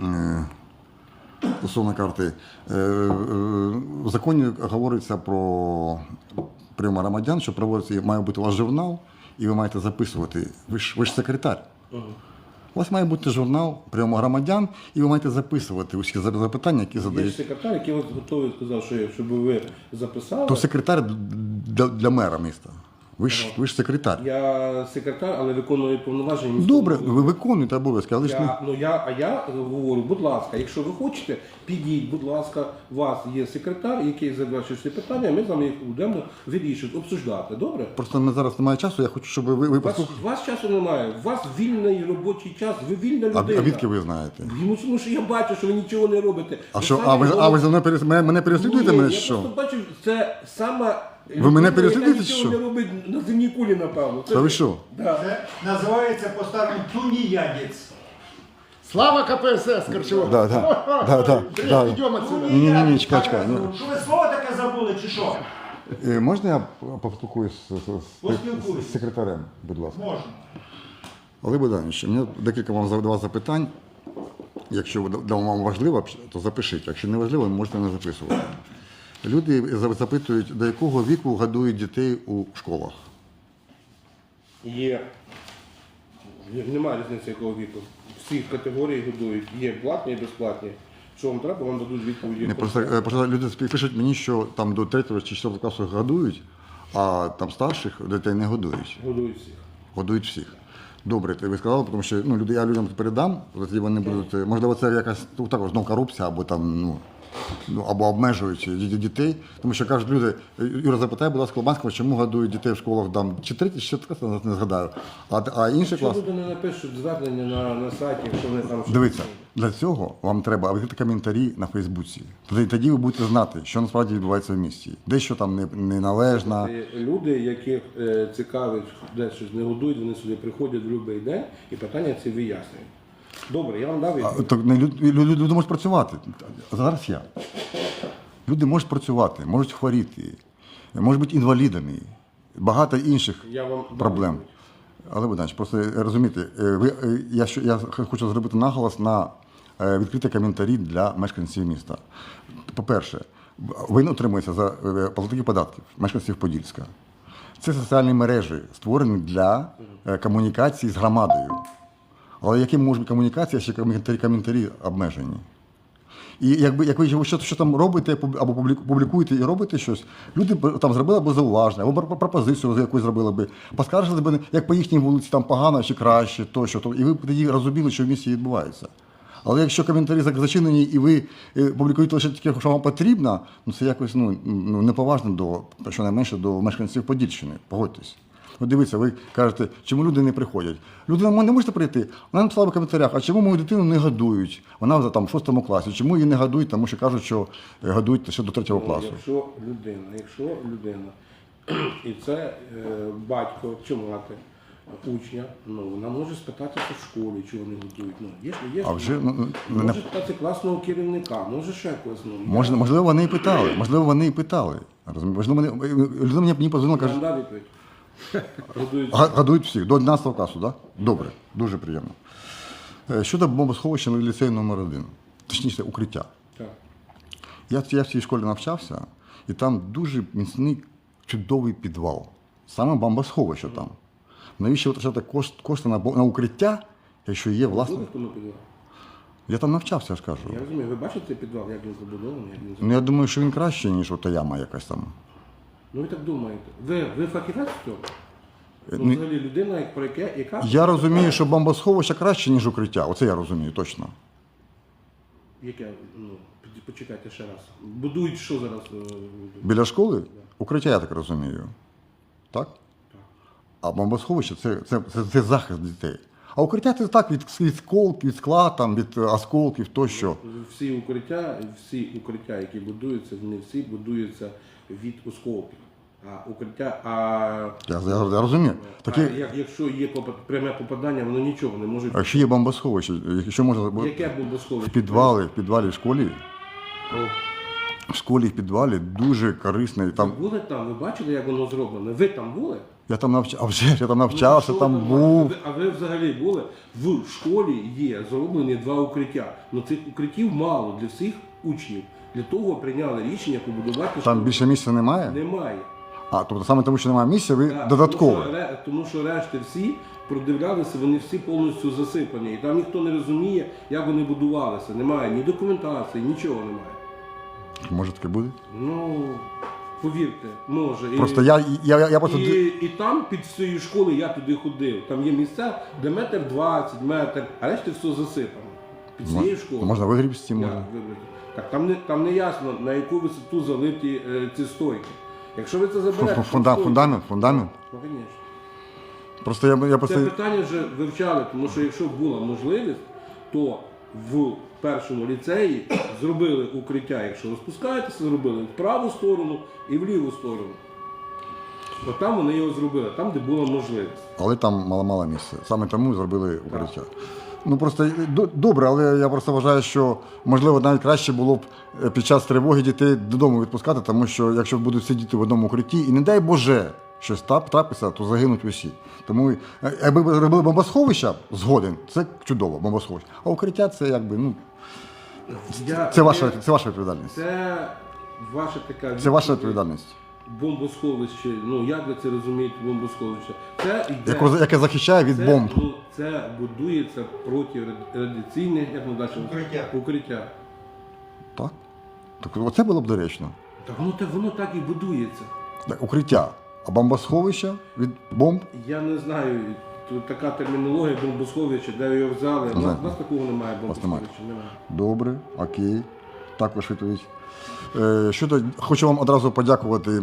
е, стосовно карти. Е, е, В законі говориться про прийом громадян, що проводиться, має бути у вас журнал, і ви маєте записувати. Ви ж, ви ж секретар. У вас має бути журнал прийому громадян, і ви маєте записувати усі запитання, які Є ж секретар, який от готовий сказав, що щоб ви записали. То секретар для, для мера міста. Ви ж, ви ж секретар. Я секретар, але виконую повноваження. міського Добре, голови. ви виконуєте обов'язки, але ж не. Я, ну я, а я говорю, будь ласка, якщо ви хочете, підіть, будь ласка, у вас є секретар, який завершує всі питання, ми з вами їх будемо вирішувати, обсуждати. Добре? Просто ми зараз немає часу, я хочу, щоб ви, ви вас, послухали. у вас часу немає, у вас вільний робочий час, ви вільна А, людина. а відки ви знаєте? Ну, тому що я бачу, що ви нічого не робите. А що, самі а ви, а головне- ви за мною перес... мене, мене переслідуєте Ні, мене? Я Що? просто бачу, це сама Ви мене переслідуєте, чи що? не робить на земній кулі, напевно. Це Та ви що? Да. Це називається по-старому тунеядець. Слава КПСС, Корчевок! Да, да, да, да, да. Идем отсюда. Ні, ні, ні, чекай, чекай. Ну, Що ви слово таке забули, чи що? е, можна я поспілкуюсь з, з, з, Поспілкуйся. з секретарем, будь ласка? Можна. Олег Богданович, у мене декілька вам задавав запитань. Якщо ви- вам важливо, то запишіть. Якщо не важливо, можете не записувати. Люди запитують, до якого віку годують дітей у школах. Є. Немає різниці якого віку. Всі категорії годують. Є платні і безплатні. Що вам треба, вам дадуть відповіді. Не, просто, е, просто люди пишуть мені, що там до 3 чи 4 класу годують, а там старших дітей не годують. Годують всіх. Годують всіх. Добре, ти ви сказали, тому що ну, люди, я людям передам, тоді вони будуть. е, Можливо, це якась ну, також знову корупція або там, ну. Ну, або обмежують дітей, тому що кажуть люди, Юра, запитай, будь ласка, Лобанського, чому годують дітей в школах там чи третій, чи четвертий не згадаю. А, а інший Чому клас. люди не напишуть звернення на, на сайті, якщо вони там Дивіться, для цього вам треба відкрити коментарі на Фейсбуці. Тоді, тоді ви будете знати, що насправді відбувається в місті. Дещо там не, неналежно. Е, Люди, яких е, цікавить, де щось не годують, вони сюди приходять в будь-який день і питання ці вияснюють. Добре, я вам дав А, відповідь. Так не люд- люди, люди можуть працювати. Зараз я. Люди можуть працювати, можуть хворіти, можуть бути інвалідами, багато інших Я вам дам проблем. відповідь. Але Богданович, просто е, розумієте, е, ви, е, я, що- я хочу зробити наголос на е, відкриті коментарі для мешканців міста. По-перше, ви не отримуєте за е, платників податків мешканців Подільська. Це соціальні мережі, створені для е, комунікації з громадою. Але яким може бути комунікація, якщо коментарі, коментарі обмежені? І якби як ви що, що там робите або публікуєте і робите щось, люди б там зробили б зауваження, або пропозицію якусь зробили би, поскаржили б, як по їхній вулиці там погано чи краще, тощо, то і ви б тоді розуміли, що в місті відбувається. Але якщо коментарі зачинені і ви е, публікуєте лише таке, що вам потрібно, ну це якось ну, ну неповажно до щонайменше до мешканців Подільщини. Погодьтесь. От дивіться, ви кажете, чому люди не приходять? Люди не можете прийти. Вона написала в коментарях, а чому мою дитину не годують? Вона вже там в шостому класі. Чому її не годують? Тому що кажуть, що е, годують ще до третього Ну, класу. Якщо людина, якщо людина, і це е, батько чи мати учня, ну вона може спитатися в школі, чи вони готують. Ну, є, ж- є, А вже ну, ну, не- спитати класного керівника, може ще когось. Ну, можливо, вони і питали. Можливо, вони і питали. Розумієте? Можливо, вони людина мені, позвонила, каже. Годують Годують всіх до 11 класу, так? Да? Добре, дуже приємно. Е, Щодо бомбосховища на ліцею номер 1 точніше, укриття. так. Я, я в цій школі навчався, і там дуже міцний чудовий підвал. Саме бомбосховище там. Навіщо витрачати кошт, кошти на, на укриття, якщо є власне. Я там навчався, я ж кажу. Я розумію, ви бачите підвал, як він побудований, як він Ну, я думаю, що він краще, ніж ота яма якась там. Ну ви так думаєте. Ви, ви фахівець в цьому? Ну, взагалі людина, як про яке, яка Я розумію, що бомбосховище краще, ніж укриття. Оце я розумію, точно. яке, ну, під- почекайте ще раз. Будують що зараз? е, Біля школи укриття, я так розумію. Так? А бомбосховище це, це, це, це захист дітей. А укриття це так від, від сколків, від скла, там, від е, осколків тощо. Всі укриття, всі укриття, які будуються, вони всі будуються від осколків. А укриття, а, Я, я, я розумію. Такі, а як, якщо є попа- пряме попадання, воно нічого не може. а якщо є бомбосховище, якщо можна бу- Яке бомбосховище? в підвалі, в підвалі в школі, в школі в підвалі дуже корисний. Там... Там, Ви були там, ви бачили, як воно зроблено? Ви там були? Я там навчався, а вже ж я там навчався, Ну, там був. Ви, а ви взагалі були? В школі є зроблені два укриття. Ну цих укриттів мало для всіх учнів. Для того прийняли рішення побудувати Там школу. більше місця немає. Немає. А, тобто саме тому, що немає місця, ви Так, додатково. Тому що, ре- тому що решти всі продивлялися, вони всі повністю засипані. І там ніхто не розуміє, як вони будувалися. Немає ні документації, нічого немає. Може таке буде? Ну, повірте, може. І- Просто я, я, я, я просто. І, і там під цією школою я туди ходив. Там є місця, де метр двадцять, метр, а решта все засипано. Під цією школою. Можна Як можна. вибрати? Так там не там не ясно на яку висоту залиті е, ці стойки. Якщо ви це заберете, фунда- фундамент, фундамент. Ну, звісно. Просто я, я Це просто. питання вже вивчали, тому що якщо була можливість, то в першому ліцеї зробили укриття, якщо ви спускаєтеся, зробили в праву сторону і в ліву сторону. От там вони його зробили, там, де була можливість. Але там мало-мало місця. Саме тому зробили укриття. Ну просто е, добре, але я просто вважаю, що можливо навіть краще було б е, під час тривоги дітей додому відпускати, тому що якщо будуть сидіти в одному укритті, і не дай Боже, щось трапиться, то загинуть усі. Тому е, якби ви робили бомбосховища, згоден, це чудово, бомбосховище. А укриття це якби ну Я- це ваша це ваша відповідальність. Це ваша така Це ваша відповідальність. Бомбосховище. Ну як ви це розумієте, бомбосховище? Це йде. Яке, яке захищає від це, бомб. ну, це будується проти радіаційне, як ми далі Укриття. укриття. Так? Так оце було б доречно. Так воно так воно так і будується. Так, Укриття. А бомбосховище від бомб Я не знаю, тут така термінологія бомбосховища, де його взяли. У нас, у нас такого немає вас немає. бомбосховища. Немає. Добре, окей. Також відповідь. Е, щодо, хочу вам одразу подякувати.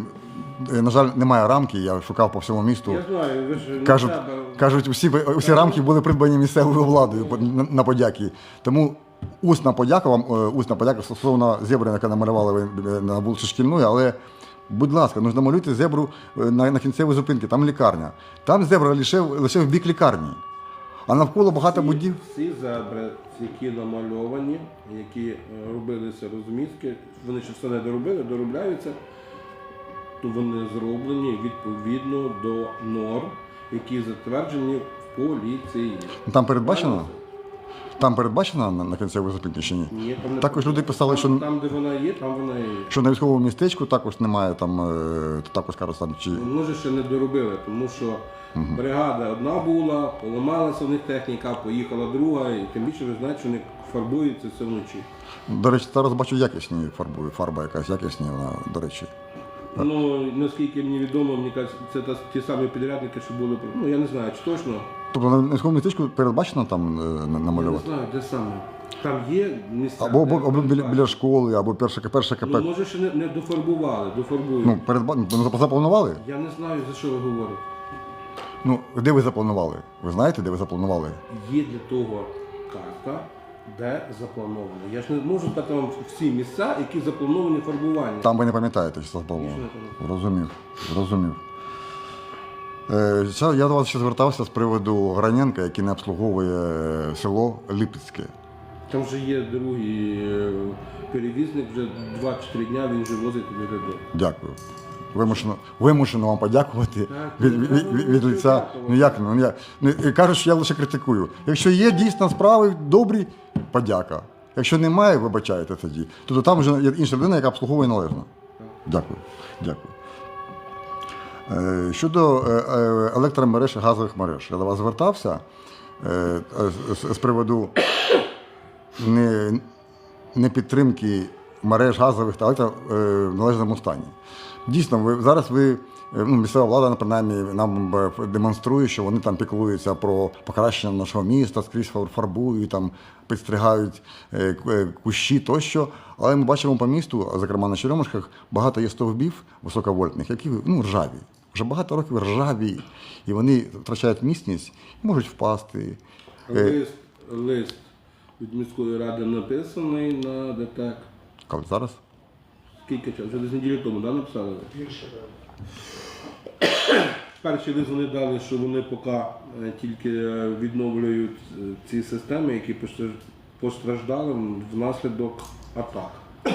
Е, На жаль, немає рамки, я шукав по всьому місту. Я знаю, ви ж не Кажуть, треба. кажуть, усі, усі рамки були придбані місцевою владою на, на подяки. Тому усна подяка вам, е, усна подяка стосовно зебри, яка намалювали ви на вулиці Шкільної, але. Будь ласка, ну намалюйте зебру на, на кінцевій зупинці, там лікарня. Там зебра лише, лише в бік лікарні. А навколо багато будів. Всі зебри, які намальовані, які е, робилися розмітки, вони ще все не доробили, доробляються, то вони зроблені відповідно до норм, які затверджені в поліції. Там передбачено? Там передбачено на, на кінцевій зупинці чи ні? Ні, там не Також люди писали, що, там, де вона є, там вона і є. що на військовому містечку також немає там, е, також кажуть, там чи. Може ще не доробили, тому що бригада одна була, поламалася в них техніка, поїхала друга, і тим більше ви знаєте, що вони фарбуються все вночі. До речі, зараз бачу якісні фарби, фарба якась якісні, вона, до речі. Ну, наскільки мені відомо, мені кажуть, це та- ті самі підрядники, що були. Ну я не знаю, чи точно. Тобто на військовому містечку передбачено там е, на- Я не намалювати? знаю, де саме. Там є місця. Або, або, де або біля, біля школи, або перше, перше КП. Ну, може, ще не, не дофарбували, дофарбують. Ну, передба... ну, запланували? Я не знаю, за що ви говорите. Ну, де ви запланували? Ви знаєте, де ви запланували? Є для того карта, де заплановано. Я ж не можу сказати вам всі місця, які заплановані фарбування. Там ви не пам'ятаєте, що заплановано. Зрозумів, зрозумів. Е, ще я до вас ще звертався з приводу Граненка, який не обслуговує е, село Липецьке. Там вже є другий е, перевізник, вже 2-3 дня він вже возить туди людей. Дякую. Вимушено, вимушено вам подякувати Так, від, ну, від, від, від, ну, лиця. Ну як ну я ну, кажуть, що я лише критикую. Якщо є дійсно справи добрі, подяка. Якщо немає, вибачайте тоді, то там вже є інша людина, яка обслуговує належно. Дякую. Дякую. Е, Щодо е, е, електромереж і газових мереж, я до вас звертався з, приводу не, не підтримки мереж газових та електро в належному стані. Дійсно, ви зараз ви. Ну, місцева влада, принаймні, нам демонструє, що вони там піклуються про покращення нашого міста, скрізь фар- фарбують, там підстригають кущі тощо. Але ми бачимо по місту, зокрема на Черемушках, багато є стовбів високовольтних, які ну, ржаві. Вже багато років ржаві, і вони втрачають міцність і можуть впасти. Е, Лист, лист від міської ради написаний на ДТЕК. Коли зараз? Скільки часу? Вже десь неділю тому, да, написали? Більше. Перший лист вони дали, що вони поки е, тільки е, відновлюють ці системи, які постраждали внаслідок атак.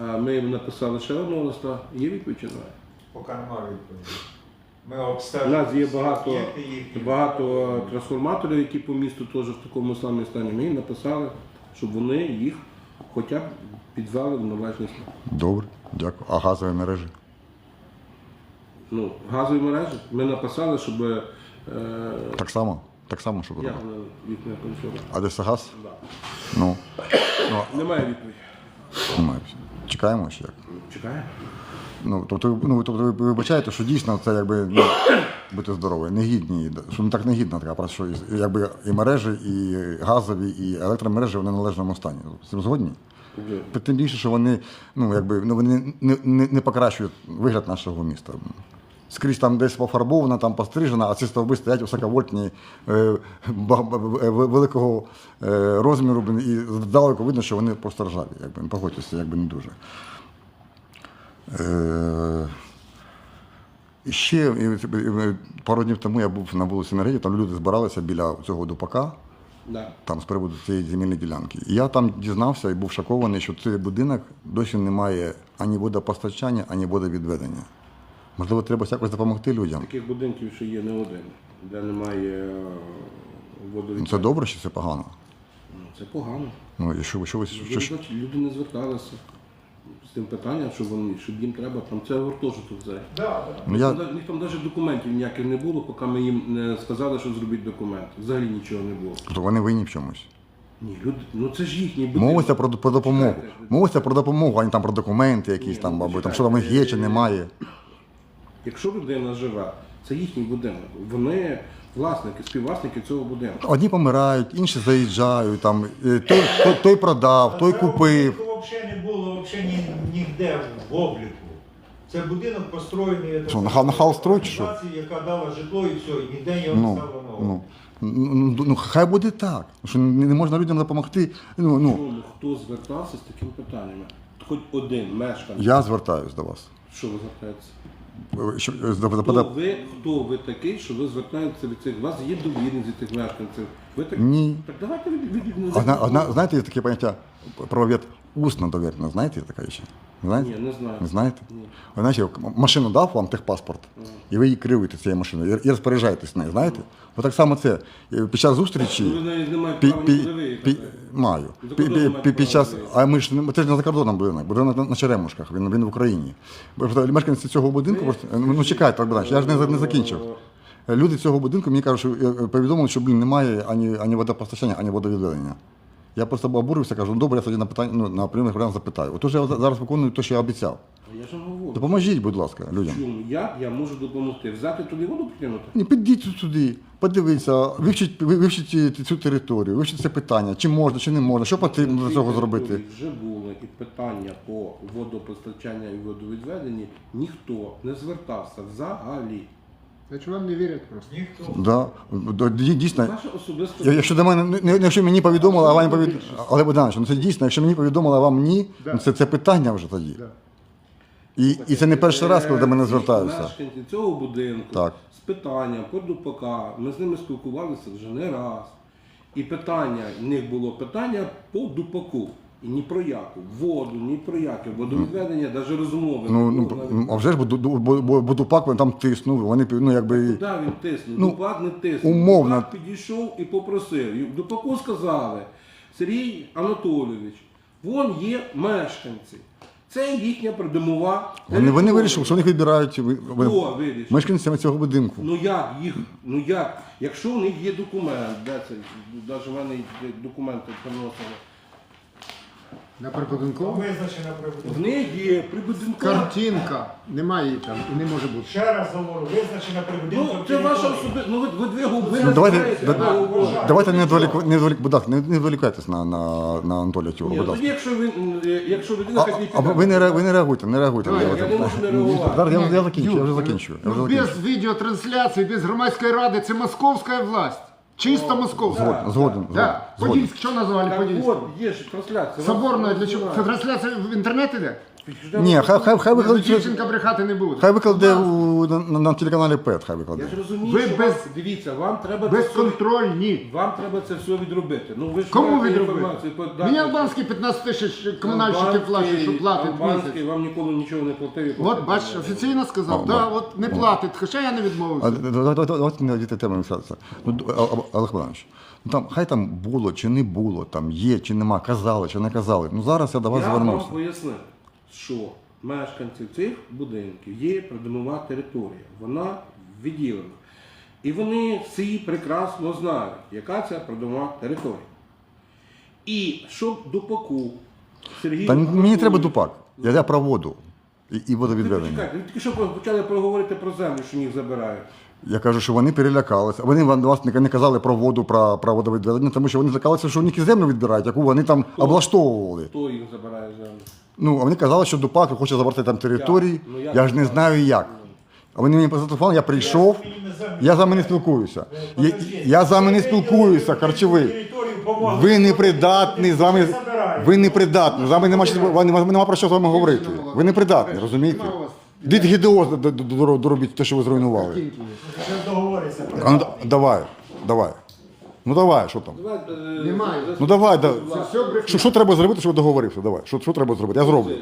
А ми їм написали ще одного листа. Є відповідь чи немає? Поки немає відповіді. Ми У нас є всі багато, об'єкти їхні. багато трансформаторів, які по місту теж в такому самому стані. Ми їм написали, щоб вони їх хоча б підвели в належний стан. Добре, дякую. А газові мережі? Ну, газові мережі ми написали, щоб е, Так само? Так само, що я робити? їх не контролював. А де це газ? Ну, Немає відповіді. немає. Чекаємо ще як. Чекаємо. Ну, тобто, ну, тобто ви вибачаєте, що дійсно це якби ну, бути здоровою, негідні, що не так негідна така праця, що і- якби і мережі, і газові, і електромережі вони в належному стані. З цим згодні? Тим більше, що вони, ну, якби, ну, вони не, не, не покращують вигляд нашого міста. Скрізь там десь пофарбована, там пострижена, а ці стовби стоять високовольтні е, ба- ба- е, великого е, розміру, блін, і здалеку видно, що вони просто ржаві. Якби, погодьтеся, якби не дуже. Е, і ще пару днів тому я був на вулиці Енергії, там люди збиралися біля цього дупака, Да. там з приводу цієї земельної ділянки. І я там дізнався і був шокований, що цей будинок досі не має ані водопостачання, ані водовідведення. Можливо, треба якось допомогти людям. Таких будинків ще є не один, де немає е, водовідведення. Це добре чи це погано? Ну, Це погано. Ну, і що, що, ви- що, люди не зверталися з тим питанням, що вони, що їм треба, там це гуртожиток взагалі. Да, да. ну, я, Там, там навіть документів ніяких не було, поки ми їм не сказали, що зробіть документи. Взагалі нічого не було. тобто вони винні в чомусь. Ні, люди, ну це ж їхній будинок. Мовиться про, про допомогу. Мовиться про допомогу, а не там про документи якісь там, ну, або там, що там у них є чи немає. Якщо людина живе, це їхній будинок. Вони власники, співвласники цього будинку. Одні помирають, інші заїжджають, там, е, той, той, той продав, той купив. Взагалі не було взагалі ні, ніде в обліку. Це будинок построєний Що, на хал- на халстрой чи що? яка дала житло і все, і ніде його не Ну, стало нового. ну, ну, ну, ну, хай буде так. Що не, не можна людям допомогти. Ну, ну, хто звертався з такими питаннями? Хоч один мешканець. я звертаюсь до вас. Що ви звертаєтеся? Е, Що, е, за- за- Хто ви, хто ви такий, що ви звертаєтеся від цих? У вас є довірність від цих мешканців. Ви так... Ні. Так давайте від, від, від, Одна, одна, знаєте, є таке поняття правовед усно довірено. Знаєте, є така ще? Знаєте? Ні, не знаю. Не знаєте? Ні. Ви знаєте, машину дав вам техпаспорт, і ви її керуєте цією машиною, і розпоряджаєтесь нею, знаєте? Бо так само це е, під час зустрічі. Ну, ви навіть не маєте права пі, нікуди виїхати. пі, маю. Пі, пі, пі, під час, а ми ж не це ж не за кордоном будинок, будинок на, на Черемушках, він, він в Україні. Мешканці цього будинку, просто, ну чекайте, Богдан, я ж не, не закінчив. Люди цього будинку мені кажуть, що е, повідомили, що блін, немає ані, ані водопостачання, ані водовідведення. Я просто обурився, кажу, ну добре, я тоді на питання, ну, на прийомних варіант запитаю. Отож я зараз виконую те, що я обіцяв. Я ж вам говорю. Допоможіть, будь ласка, людям. Чому? Як я можу допомогти? Взяти туди воду притягнути? Ні, підіть туди, подивіться, вивчіть, ви- вивчіть цю територію, вивчіть це питання, чи можна, чи не можна, що потрібно для цього зробити. Вже були і питання по водопостачанню і водовідведенні. Ніхто не звертався взагалі. Значить вам не вірять просто. Ніхто. Да, ді- дійсно, я- якщо до мене не- не якщо мені повідомили, а вам не повідомили, але Богданович, ну це дійсно, якщо мені повідомили, а вам ні, Да. ну це, це питання вже тоді. Да. І, і це не перший раз, коли до мене Е, звертаються. Мешканці цього будинку Так. з питанням по ДУПК, ми з ними спілкувалися вже не раз. І питання, в них було питання по ДУПКу. І ні про яку воду, ні про яке водовідведення, навіть розмови. Ну, не ну, навіть. а вже ж бо, бо, там тиснув, вони ну, якби. Куди він тиснув? Ну, Дупак не тиснув. умовно. Дупак підійшов і попросив. І Дупаку сказали, Сергій Анатолійович, вон є мешканці. Це їхня придомова. Вони, вони вирішили, що вони вибирають ви- ви- Хто вирішив? мешканцями цього будинку. Ну як їх, ну як? Якщо в них є документ, де це? Навіть в мене є документи приносили. На прибудинкову Визначена. В них є прибудинкова. картинка. Немає її там і не може бути. Ще раз говорю, визначена прибудинкова. Ну, це ваша особиста. Ну ви, ви дві губи. Ну, давайте, да- давайте не відволік, не відволік, будь ласка, не, не відволікайтесь на, на, на Анатолія Тюра, будь тоді, ласка. якщо він, е, якщо людина А, а ви, не, ре- ви не реагуйте, не реагуйте. Давай, я не можу не реагувати. Зараз я, я закінчу, я вже закінчу. Я вже Ну, закінчу. без відеотрансляції, без громадської ради, це московська власть. Чисто московська. Да, згоден, Да. згоден. Подільськ, що назвали Так Подільськ? от, є ж трансляція. Соборна для чого? Це трансляція в інтернет іде? Ні, хай, хай, хай викладе, Дівчинка брехати не буде. хай викладе у, на, на, на телеканалі ПЕТ, хай Я викладе. ж розумію, Ви що без- вам, дивіться, вам треба це все, Безконтрольні. вам треба це все відробити. Ну ви ж Кому маєте відробити? інформацію, подати. Мені албанський 15 тисяч комунальщики Албанський- платять, що платить Албанський місяць. вам ніколи нічого не платив. і От платити бач, не буде. офіційно сказав, да, да. от не платить, хоча я не А, відмовився. давай- Давайте не діти теми мішатися. Ну, д- Олег Богданович, ну там хай там було чи не було, там є чи нема, казали чи не казали. Ну зараз я до вас Я вам звернувся. пояснив, що мешканців цих будинків є придомова територія, вона відділена. І вони всі прекрасно знають, яка це придомова територія. І щоб дупаку Сергій. Та мені треба дупак. Я, я про воду і, і водовідведення. ви тільки що почали проговорити про землю, що їх забирають. Я кажу, що вони перелякалися. Вони вам вас не не казали про воду, про, про водовідведення, тому що вони злякалися, що у них і землю відбирають, яку вони там облаштовували. Хто їх забирає землю? Ну, а вони казали, що Дупак хоче забрати там території. Ну, як Я ж не знаю як. А вони мені зателефонували, я прийшов, я з вами не спілкуюся. Я, я з вами не спілкуюся, харчовий. Ви непридатний з вами. Ви непридатні. З вами нема, нема, нема про що з вами говорити. Ви непридатні, розумієте? Дід гідеоз доробіть те, що ви зруйнували. Ну, да- давай, давай. Ну давай, що там? Давай, е, Немає. за- Ну давай, да. Все брехня. Що, що треба зробити, щоб договорився? Давай. Що, що треба зробити? Я зроблю.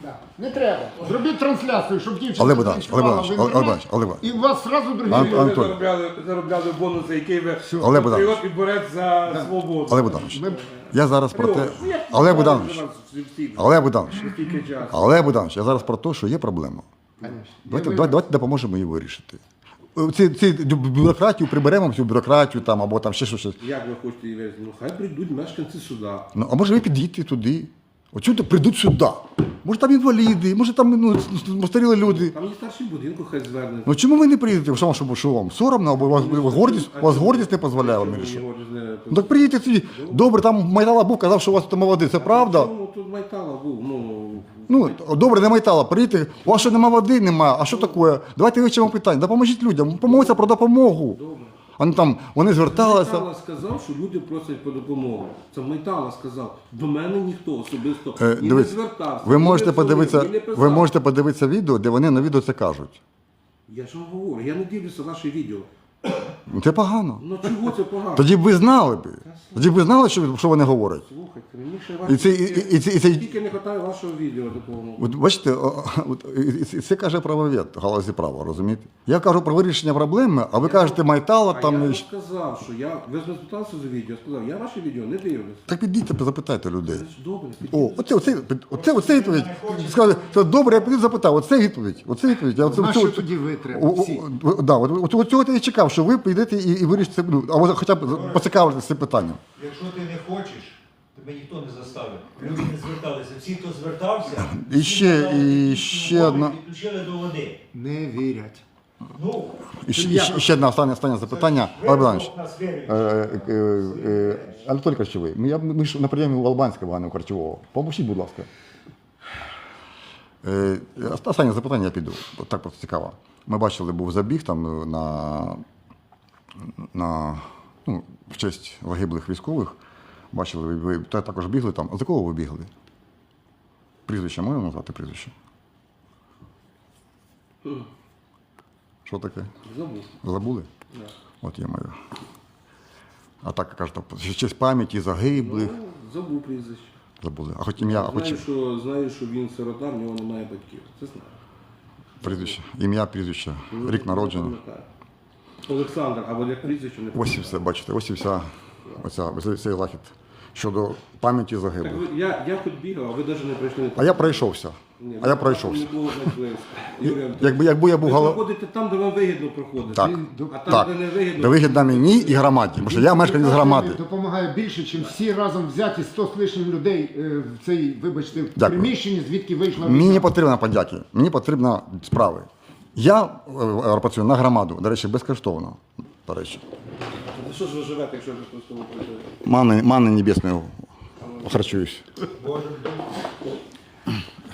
Да. Не треба. Зробіть трансляцію, щоб дівчинка Олег Богданович, танцювала Олег в Богданович, інтернеті, Олег Богданович. І у вас одразу другі Ан- люди. Ви Антон. заробляли, заробляли бонуси, які ви Олег патріот Богданович. і борець за свободу. Олег Богданович, я зараз про те. Патріот. Ну, як Богданович, всі- Олег Богданович, Скільки часу? Олег Богданович, я зараз про те, що є проблема. Давайте, давайте, давайте допоможемо її вирішити. Ці, ці бюрократію приберемо всю бюрократію там або там ще щось. Як ви хочете її вирішити? Ну, хай прийдуть мешканці сюди. Ну, а може ви підійдете туди? От прийдуть сюди? Може там інваліди, може там ну, постаріли люди. Там є старший будинку, хай звернеться. Ну чому ви не приїдете? Що, вам, що, що вам? Соромно, або вас, у вас гордість, вас гордість не дозволяє вам вирішити? Ну так приїдьте сюди. Добре, там Майтала був, казав, що у вас тут молодий. Це правда? Чому тут Майтала був? Ну, Ну, добре, не Майтала, приїдьте. У вас що нема води, нема. А що таке? Давайте вивчимо питання. Допоможіть людям. Помоліться про допомогу. Вони там вони зверталися. Майтала сказав, що люди просять про допомогу. Це Майтала сказав. До мене ніхто особисто Е, дивіться, не звертався. ви ні можете не подивитися, ні не писав. ви можете подивитися відео, де вони на відео це кажуть. Я ж вам говорю, я не дивлюся ваші відео. Ну це погано. Ну чого це погано? Тоді б ви знали б. Тоді б ви знали, що, що вони говорять. Слухайте, мені ще І це, і, і, і, це- і, це, Тільки не вистачає вашого відео такого. От бачите, о, от, і- і це каже правовед, галузі права, розумієте? Я кажу про вирішення проблеми, а ви кажете Майтала А там. я і вам щ- сказав, що я ви ж не спиталися за відео, я сказав, я ваші відео не дивлюся. Так підійте, запитайте людей. Це ж добре. О, оце, оце, оце, оце відповідь. Сказали, це добре, я піду запитав. Оце відповідь. Оце відповідь. Я, оце, На оце- що тоді ви треба? О, о, Всі. о, да, от, от, от цього я і чекав, що ви підете і, і вирішите, ну, або хоча б поцікавитися цим питанням. Якщо ти не хочеш, тебе ніхто не заставив. Люди не зверталися. Всі, хто звертався, І всі ще- і ще одна- Підключили до води. Не вірять. Ну, І ще, і ще, і ще одне останнє, останнє запитання. Олег Богданович, нас вірить. Е, е, е, Анатолій Харчовий, ми, я- ми ж на прийомі у Албанського Івана Харчового. Поможіть, будь ласка. Е, Останнє запитання я піду. От Так просто цікаво. Ми бачили, був забіг там на, на ну, в честь загиблих військових. Бачили, ви, ви та- також бігли там. А за кого ви бігли? Прізвище можна назвати прізвище? Що таке? Забув. Забули? Да. От я маю. А так кажуть, в честь пам'яті загиблих. Ну, забув прізвище. Забули. А хоч ім'я, а хоч що, знаю, що він сирота, в нього немає батьків. Це знаю. прізвище. Ім'я, прізвище, рік народження. Олександр, або як прізвище не Ось і все, бачите, ось і вся оця, ось цей захід щодо пам'яті Так загиблих. ви, я, я хоч бігав, а ви навіть не прийшли. А я пройшовся. Ні, А я ви пройшовся. Не було. Юрій Анатолійович, Якби, якби я був Ви голов... проходите там, де вам вигідно проходити. Так, а там, так. де не вигідно, Де вигідна мені і громаді, тому що я мешканець громади. Допомагає більше, ніж всі разом взяті 100 з лишнім людей е, в цей, вибачте, в Дякую. приміщенні, звідки вийшла Мені не потрібно подяки, мені потрібно справи. Я е, працюю на громаду, до речі, безкоштовно. До речі. За що ж ви живете, якщо ви просто працюєте? Манни, манни небесною харчуюсь.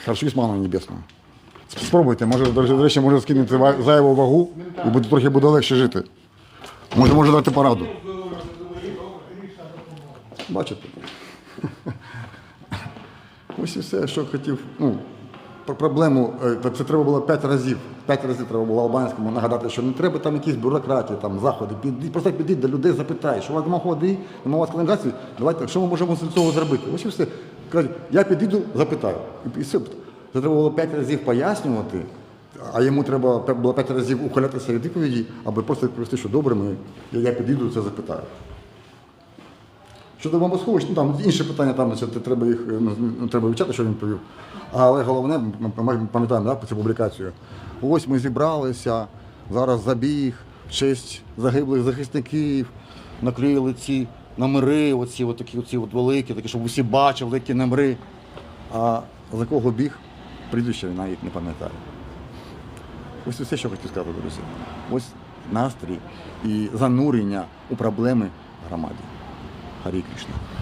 Харчуюсь манною небесною. Спробуйте, може, до речі- до речі, може скинути ва- зайву вагу і буде трохи буде легше жити. Може, може дати пораду. Бачите? Ось і все, що хотів. Ну, про проблему, е, це треба було п'ять разів. П'ять разів треба було Албанському нагадати, що не треба там якісь бюрократії, там заходи. Піди, просто піди до людей, запитай, що у вас немає води, немає у вас каналізації, давайте, що ми можемо з цього зробити? Ось і все. Я підійду, запитаю. І, все. Це треба було п'ять разів пояснювати, а йому треба було п'ять разів ухилятися від відповіді, аби просто відповісти, що добре, ми, я підійду, це запитаю. Щодо бомбосховищ, ну там інші питання, там значить, треба їх ну, ну, треба вивчати, що він повів. Але головне, ми пам'ятаємо да, цю публікацію. Ось ми зібралися, зараз забіг в честь загиблих захисників, наклеїли ці номери, оці, от оці от великі, такі, щоб усі бачили, які номери. А за кого біг, прізвище навіть не пам'ятаю. Ось і все, що хотів сказати, друзі. Ось настрій і занурення у проблеми громади. Харі Кришна.